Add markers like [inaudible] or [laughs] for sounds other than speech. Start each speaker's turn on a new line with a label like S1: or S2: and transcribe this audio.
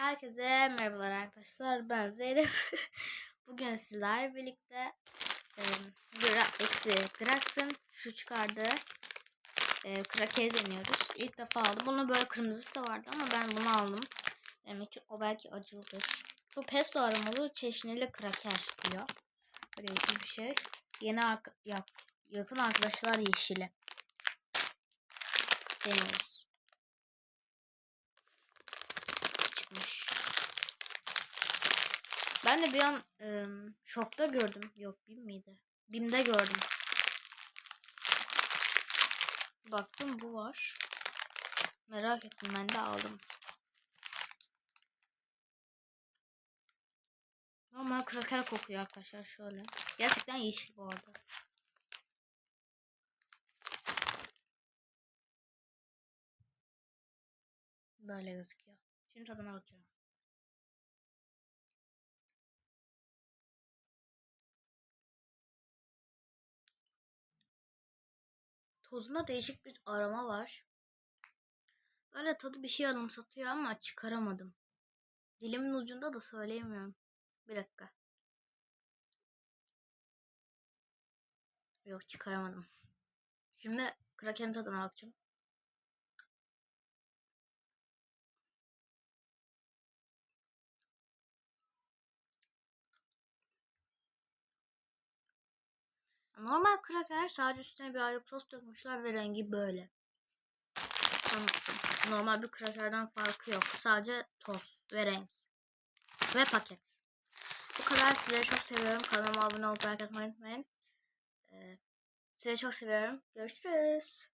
S1: Herkese merhabalar arkadaşlar. Ben Zeynep. [laughs] Bugün sizlerle birlikte e, Gra- eksi Grax'ın şu çıkardığı e, krakeri deniyoruz. İlk defa aldım. Bunun böyle kırmızısı da vardı ama ben bunu aldım. Demek ki o belki acılıdır. Bu pesto aromalı çeşnili kraker diyor. Böyle bir şey. Yeni arka- yak- yakın arkadaşlar yeşili. Deniyoruz. Ben de bir an e, şokta gördüm. Yok BİM miydi? BİM'de gördüm. Baktım bu var. Merak ettim ben de aldım. Normal kraker kokuyor arkadaşlar şöyle. Gerçekten yeşil bu arada. Böyle gözüküyor. Şimdi tadına bakıyorum. Tozunda değişik bir aroma var. Böyle tadı bir şey anımsatıyor ama çıkaramadım. Dilimin ucunda da söyleyemiyorum. Bir dakika. Yok çıkaramadım. Şimdi krakerin tadına bakacağım. Normal kraker sadece üstüne birazcık toz dökmüşler ve rengi böyle. Normal bir krakerden farkı yok. Sadece toz ve renk. Ve paket. Bu kadar. Sizleri çok seviyorum. Kanalıma abone olup like atmayı unutmayın. Ee, sizi çok seviyorum. Görüşürüz.